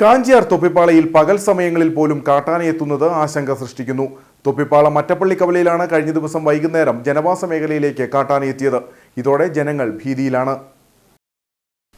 കാഞ്ചിയാർ തൊപ്പിപ്പാളയിൽ പകൽ സമയങ്ങളിൽ പോലും കാട്ടാനയെത്തുന്നത് ആശങ്ക സൃഷ്ടിക്കുന്നു. തൊപ്പിപ്പാള മറ്റപ്പള്ളി കവലയിലാണ് കഴിഞ്ഞ ദിവസം വൈകുന്നേരം ജനവാസ മേഖലയിലേക്ക് കാട്ടാനയെത്തിയത് ഇതോടെ ജനങ്ങൾ ഭീതിയിലാണ്.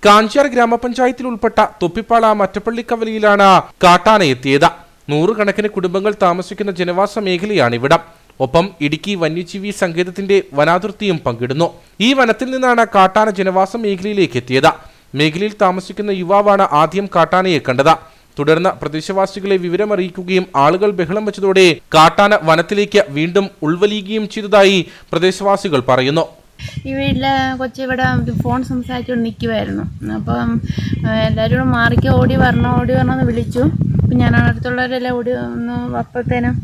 കാഞ്ചിയാർ ഗ്രാമപഞ്ചായത്തിൽ ഉൾപ്പെട്ട തൊപ്പിപ്പാള മറ്റപ്പള്ളി കവലയിലാണ് കാട്ടാനയെത്തിയത് നൂറുകണക്കിന് കുടുംബങ്ങൾ താമസിക്കുന്ന ജനവാസ മേഖലയാണിവിടം. ഒപ്പം ഇടുക്കി വന്യജീവി സങ്കേതത്തിന്റെ വനാതിർത്തിയും പങ്കിടുന്നു. ഈ വനത്തിൽ നിന്നാണ് കാട്ടാന ജനവാസ മേഖലയിലേക്ക് എത്തിയത്. മേഖലയിൽ താമസിക്കുന്ന യുവാവാണ് ആദ്യം കാട്ടാനയെ കണ്ടത്. തുടർന്ന് പ്രദേശവാസികളെ വിവരമറിയിക്കുകയും ആളുകൾ ബഹളം വെച്ചതോടെ കാട്ടാന വനത്തിലേക്ക് വീണ്ടും ഉൾവലിയുകയും ചെയ്തതായി പ്രദേശവാസികൾ പറയുന്നു. ഈ വീട്ടിലെ കൊച്ചിവിടെ ഫോൺ സംസാരിച്ചുകൊണ്ട് നിൽക്കുമായിരുന്നു അപ്പം എല്ലാവരും കൂടെ മാറിക്ക് ഓടി വരണം ഓടി വരണം എന്ന് വിളിച്ചു. അപ്പം ഞാൻ അടുത്തുള്ളവരെല്ലാം ഓടി ഒന്ന് അപ്പോഴത്തേനും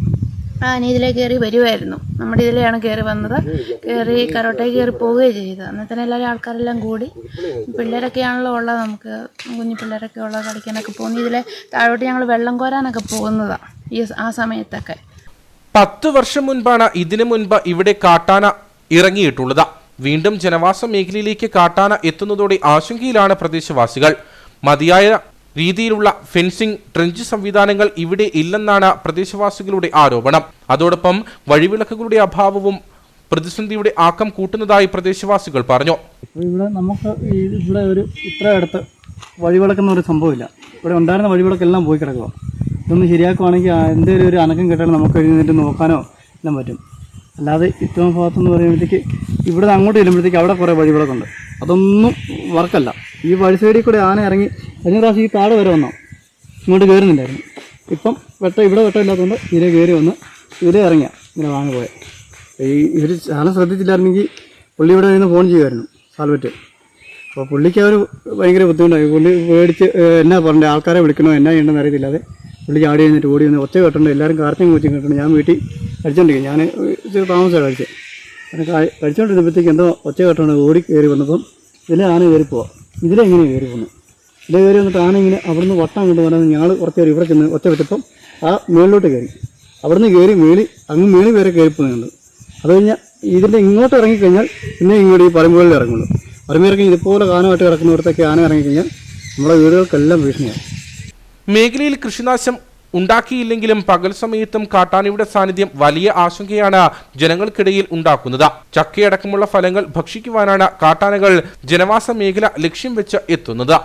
ആന ഇതിലേ കയറി വരുമായിരുന്നു നമ്മുടെ ഇതിലെയാണ് കയറി വന്നത്. കയറി കരോട്ടയിൽ കയറി പോവുകയും ചെയ്തത് അന്നത്തേനും എല്ലാവരും ആൾക്കാരെല്ലാം കൂടി. പിള്ളേരൊക്കെ ആണല്ലോ ഉള്ളത് നമുക്ക്. കുഞ്ഞു പിള്ളേരൊക്കെ ഉള്ളത് കളിക്കാനൊക്കെ പോകുന്നു. ഇതിലെ താഴോട്ട് ഞങ്ങൾ വെള്ളം കോരാനൊക്കെ പോകുന്നതാണ് ഈ ആ സമയത്തൊക്കെ. പത്ത് വർഷം മുൻപാണ് ഇതിനു മുൻപ് ഇവിടെ കാട്ടാന ഇറങ്ങിയിട്ടുള്ളത്. വീണ്ടും ജനവാസ മേഖലയിലേക്ക് കാട്ടാന എത്തുന്നതോടെ ആശങ്കയിലാണ് പ്രദേശവാസികൾ. മതിയായ രീതിയിലുള്ള ഫെൻസിംഗ് ട്രെഞ്ച് സംവിധാനങ്ങൾ ഇവിടെ ഇല്ലെന്നാണ് പ്രദേശവാസികളുടെ ആരോപണം. അതോടൊപ്പം വഴിവിളക്കുകളുടെ അഭാവവും പ്രതിസന്ധിയുടെ ആക്കം കൂട്ടുന്നതായി പ്രദേശവാസികൾ പറഞ്ഞു. ഇവിടെ നമുക്ക് ഇവിടെ ഒരു ഇത്ര അടുത്ത് വഴിവിളക്കുന്ന ഒരു സംഭവമില്ല. ഇവിടെ ഉണ്ടായിരുന്ന വഴിവിളക്കെല്ലാം പോയി കിടക്കുക. ഇതൊന്ന് ശരിയാക്കുവാണെങ്കിൽ എന്തെങ്കിലും ഒരു അനക്കം കേട്ടാൽ നമുക്ക് എഴുന്നേറ്റ് നോക്കാനോ എല്ലാം പറ്റും. അല്ലാതെ ഇത്തവണ ഭാഗത്തെന്ന് പറയുമ്പോഴത്തേക്ക് ഇവിടെ അങ്ങോട്ട് ചെല്ലുമ്പോഴത്തേക്ക് അവിടെ കുറേ വഴിവിളക്കുണ്ട്. അതൊന്നും വർക്കല്ല ഈ വഴി സൈഡിൽ കൂടെ ആന ഇറങ്ങി കഴിഞ്ഞ പ്രാവശ്യം ഈ പാട് വരെ വന്നോ. ഇങ്ങോട്ട് കയറുന്നില്ലായിരുന്നു ഇപ്പം വെട്ട ഇവിടെ വെട്ടം ഇല്ലാത്തതുകൊണ്ട് ഇതിലെ കയറി വന്ന് ഇതിലെ ഇറങ്ങിയ ഇങ്ങനെ വാങ്ങി പോയത് ഈ ഇവർ സാധനം ശ്രദ്ധിച്ചില്ലായിരുന്നെങ്കിൽ പുള്ളി ഇവിടെ നിന്ന് ഫോൺ ചെയ്യുമായിരുന്നു സാൽവറ്റ്. അപ്പോൾ പുള്ളിക്ക് അവർ ഭയങ്കര ബുദ്ധിമുട്ടായി. പുള്ളി പേടിച്ച് എന്നാ പറഞ്ഞത് ആൾക്കാരെ വിളിക്കണോ എന്നാ ചെയ്യണമെന്ന് അറിയത്തില്ലാതെ പുള്ളി ചാടി കഴിഞ്ഞിട്ട് ഓടി വന്ന് ഒച്ച കേട്ടുണ്ട് എല്ലാവരും കാർത്തിയും കൂച്ചും കെട്ടുണ്ട് ഞാൻ വീട്ടിൽ കഴിച്ചോണ്ടിരിക്കും ഞാൻ ഇച്ചിരി താമസമാണ് കഴിച്ചത് അങ്ങനെ കഴി- കഴിച്ചോണ്ടിരുന്നപ്പോഴത്തേക്ക് എന്തോ ഒച്ച കെട്ടുണ്ട് ഓടി കയറി വന്നപ്പം ഇതിലെ ആന കയറി പോവാം ഇതിലെങ്ങനെ കയറി പോന്നു? ഇതിലെ കയറി വന്നിട്ട് ആണെങ്കിൽ അവിടുന്ന് വട്ടം കൊണ്ട് വന്നാൽ ഞങ്ങൾ കുറച്ച് കയറി ഇവിടെ ചെന്ന് ഒറ്റ വെച്ചപ്പം ആ മേളിലോട്ട് കയറി. അവിടുന്ന് കയറി മേളി അങ്ങ് മേളി വരെ കയറി പോകുന്നുണ്ട് അത് കഴിഞ്ഞാൽ ഇതിന്റെ ഇങ്ങോട്ട് ഇറങ്ങിക്കഴിഞ്ഞാൽ പിന്നെ ഇങ്ങോട്ട് ഈ പറമ്പുകളിൽ ഇറങ്ങുള്ളൂ. പറമ്പ് ഇറങ്ങി ഇതുപോലെ കാനമായിട്ട് കിടക്കുന്നിടത്തൊക്കെ ആന ഇറങ്ങിക്കഴിഞ്ഞാൽ നമ്മുടെ വീടുകൾക്കെല്ലാം ഭീഷണിയാണ്. മേഖലയിൽ കൃഷിനാശം ഉണ്ടാക്കിയില്ലെങ്കിലും പകൽ സമയത്തും കാട്ടാനയുടെ സാന്നിധ്യം വലിയ ആശങ്കയാണ് ജനങ്ങൾക്കിടയിൽ ഉണ്ടാക്കുന്നത്. ചക്കയടക്കമുള്ള ഫലങ്ങൾ ഭക്ഷിക്കുവാനാണ് കാട്ടാനകൾ ജനവാസ മേഖല ലക്ഷ്യം വെച്ച് എത്തുന്നത്.